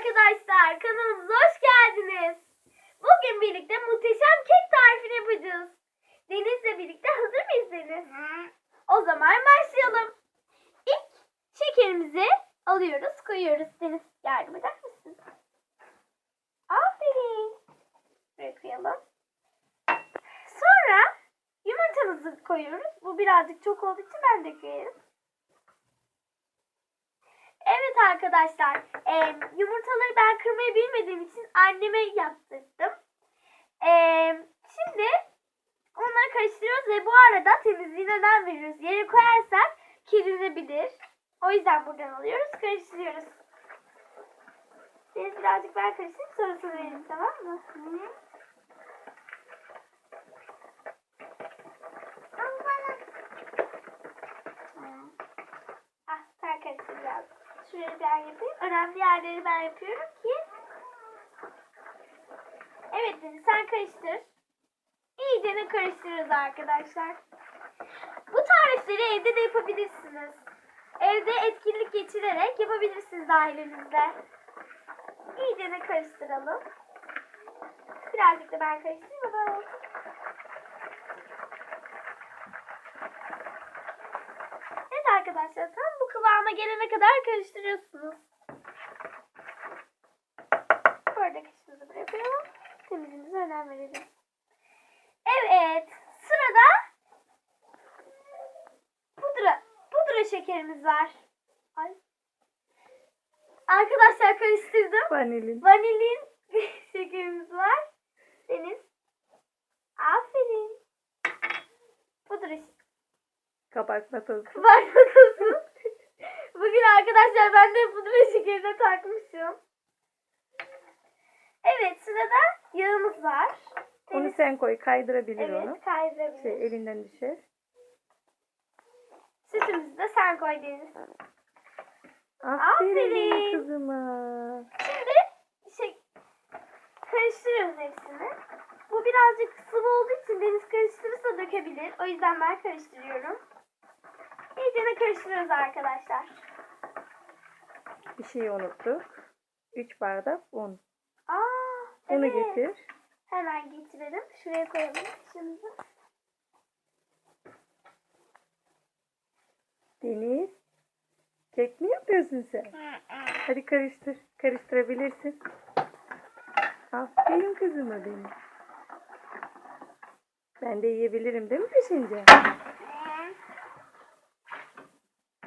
arkadaşlar kanalımıza hoş geldiniz. Bugün birlikte muhteşem kek tarifini yapacağız. Deniz'le birlikte hazır mıyız Deniz? O zaman başlayalım. İlk şekerimizi alıyoruz koyuyoruz. Deniz yardım eder misin? Aferin. Buraya koyalım. Sonra yumurtamızı koyuyoruz. Bu birazcık çok olduğu için ben de koyarım. Evet arkadaşlar, e, yumurtaları ben kırmayı bilmediğim için anneme yaptırdım. E, şimdi onları karıştırıyoruz ve bu arada temizliğine önem veriyoruz. Yere koyarsak kirlenebilir. O yüzden buradan alıyoruz, karıştırıyoruz. Deniz birazcık ben karıştırayım, sonrasını verelim tamam mı? Tamam. Ah sen karıştır biraz. Şurayı ben yapayım. Önemli yerleri ben yapıyorum ki. Evet sen karıştır. İyice de karıştırırız arkadaşlar. Bu tarifleri evde de yapabilirsiniz. Evde etkinlik geçirerek yapabilirsiniz ailenizle. İyice de karıştıralım. Birazcık da ben karıştırayım. olsun. Evet arkadaşlar tam bu kıvama gelene kadar karıştırıyorsunuz. Burada kaşığımızı bırakıyorum. Temizliğimize önem verelim. Evet sırada pudra, pudra şekerimiz var. Ay. Arkadaşlar karıştırdım. Vanilin. Vanilin şekerimiz var. Deniz. Aferin. Pudra şekeri. Kabartma tozu. Bugün arkadaşlar ben de pudra şekerine takmışım. Evet sırada yağımız var. Onu Deniz- sen koy. Kaydırabilir onu. Evet kaydırabilir. Şey elinden düşer. Sütümüzü de sen koy Deniz. Aferin Aferin. kızıma. Şimdi şey karıştırıyoruz hepsini. Bu birazcık sıvı olduğu için Deniz karıştırırsa dökebilir. O yüzden ben karıştırıyorum. İyice de karıştırıyoruz arkadaşlar. Bir şey unuttuk. 3 bardak un. Aa, Unu evet. getir. Hemen getirelim. Şuraya koyalım şimdi. Deniz. Kek mi yapıyorsun sen? Hadi karıştır. Karıştırabilirsin. Aferin kızıma benim. Ben de yiyebilirim değil mi peşince?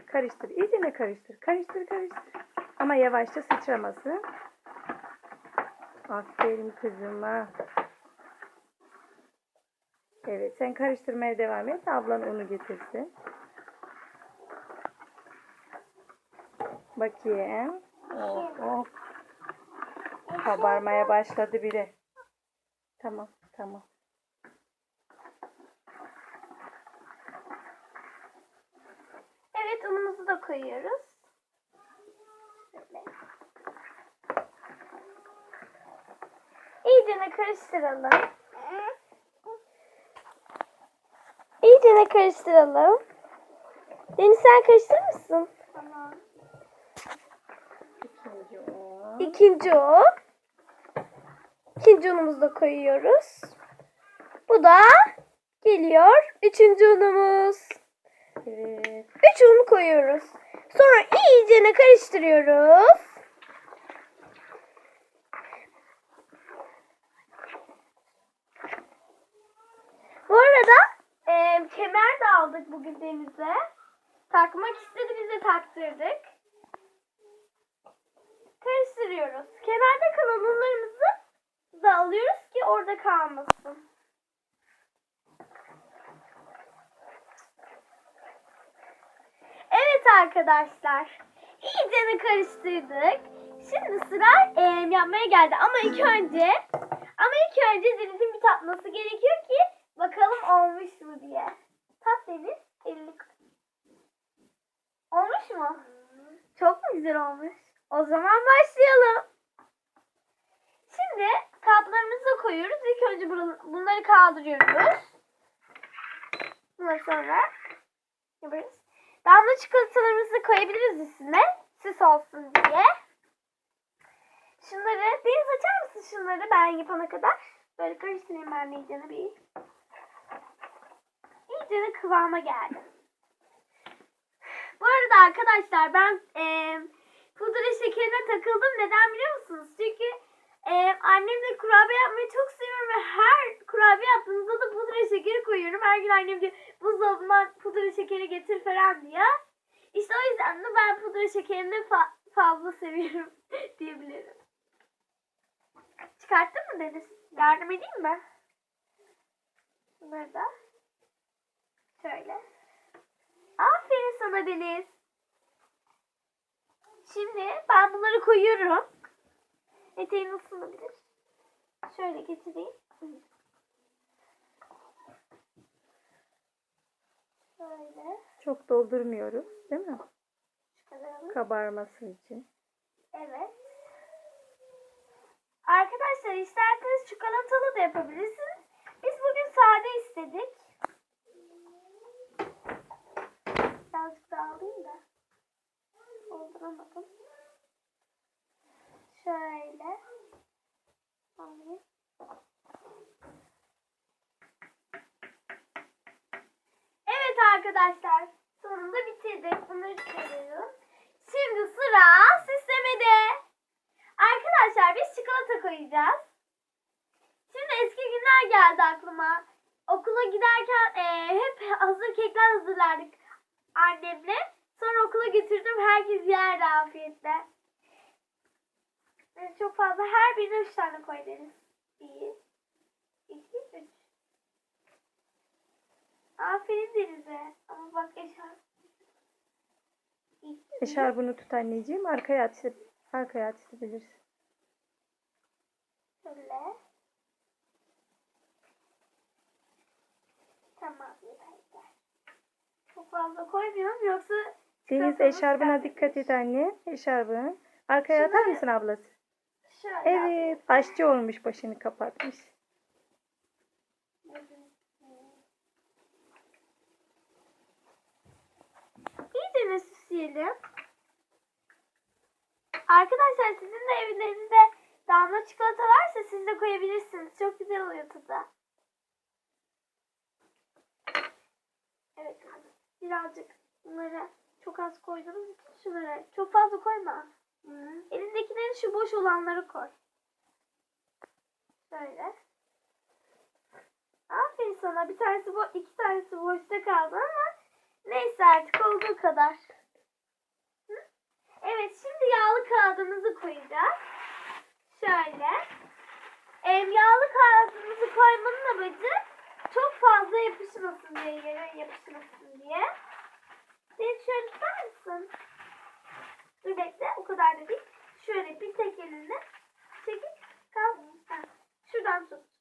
Karıştır. İyice ne karıştır. Karıştır karıştır. Ama yavaşça sıçramasın. Aferin kızıma. Evet sen karıştırmaya devam et. Ablan onu getirsin. Bakayım. Oh, oh. Kabarmaya başladı bile. Tamam tamam. Evet unumuzu da koyuyoruz. İyice karıştıralım. İyice karıştıralım. Deniz sen karıştırır mısın? Tamam. İkinci o. İkinci unumuzu da koyuyoruz. Bu da geliyor. Üçüncü unumuz. Evet. Üç un koyuyoruz. Sonra iyicene karıştırıyoruz. Bu arada e, kemer de aldık bugün Deniz'e. Takmak istedi biz de taktırdık. Karıştırıyoruz. Kenarda kalan unlarımızı da alıyoruz ki orada kalmasın. Evet arkadaşlar. İyice karıştırdık. Şimdi sıra e, yapmaya geldi. Ama ilk önce ama ilk önce Deniz'in bir tatması gerekiyor ki bakalım olmuş mu diye. Tat Deniz. Elini koy. Olmuş mu? Çok mu güzel olmuş? O zaman başlayalım. Şimdi kaplarımızı koyuyoruz. İlk önce bun- bunları kaldırıyoruz. Bundan sonra yaparız. Damla çikolatalarımızı koyabiliriz üstüne. Süs olsun diye. şunları ben yapana kadar böyle karıştırayım ben bir. İyicene kıvama geldi. Bu arada arkadaşlar ben eee pudra şekerine takıldım. Neden biliyor musunuz? Çünkü eee annemle kurabiye yapmayı çok seviyorum ve her kurabiye yaptığımızda da pudra şekeri koyuyorum. Her gün annem diyor buzdolabından pudra şekeri getir falan diye. İşte o yüzden de ben pudra şekerini fa- fazla seviyorum diyebilirim. Çıkarttın mı Deniz? Yardım edeyim mi? Da. Şöyle. Aferin sana Deniz. Şimdi ben bunları koyuyorum. Eteğin ısınabilir. Şöyle getireyim. Şöyle Çok doldurmuyoruz değil mi? çıkaralım. Kabarması için. Evet. Arkadaşlar isterseniz çikolatalı da yapabilirsiniz. Biz bugün sade istedik. Birazcık daha alayım da. Dolduramadım. Şöyle. Alayım. Evet arkadaşlar. Sonunda bitirdik. Bunları çıkarıyorum. Şimdi sıra süslemede. Arkadaşlar biz çikolata koyacağız. Şimdi eski günler geldi aklıma. Okula giderken eee, hep hazır kekler hazırlardık annemle. Sonra okula götürdüm. Herkes yerdi afiyetle. Ee, Çok fazla. Her birine üç tane koy deriz. Bir, iki, üç. Aferin Deniz'e. Ama bak eşarp. İki, Eşarbını tut anneciğim. Arkaya at. Arkaya atabilirsin. Şöyle. Tamam yeter. Çok fazla koymuyorum yoksa Deniz eşarbına dikkat et anne. Eşarbını. Arkaya atar Şunları- mısın ablası? Şöyle. Evet. Aşçı olmuş başını kapatmış. İyice ne süsleyelim. Arkadaşlar sizin de evlerinizde damla çikolata varsa siz de koyabilirsiniz. Çok güzel oluyor tadı. Evet. Birazcık bunları çok az koyduğumuz için şunları çok fazla koyma. Elindekileri şu boş olanları koy. Şöyle. Aferin sana. Bir tanesi bu, iki tanesi boşta kaldı ama neyse artık olduğu kadar. Hı? Evet şimdi yağlı kağıdımızı koyacağız. Şöyle. Em, yağlı buraya yere yapıştırırsın diye. Beni şöyle tutar mısın? Dur bekle o kadar da değil. Şöyle bir tek elinle çekip kal. Şuradan tut.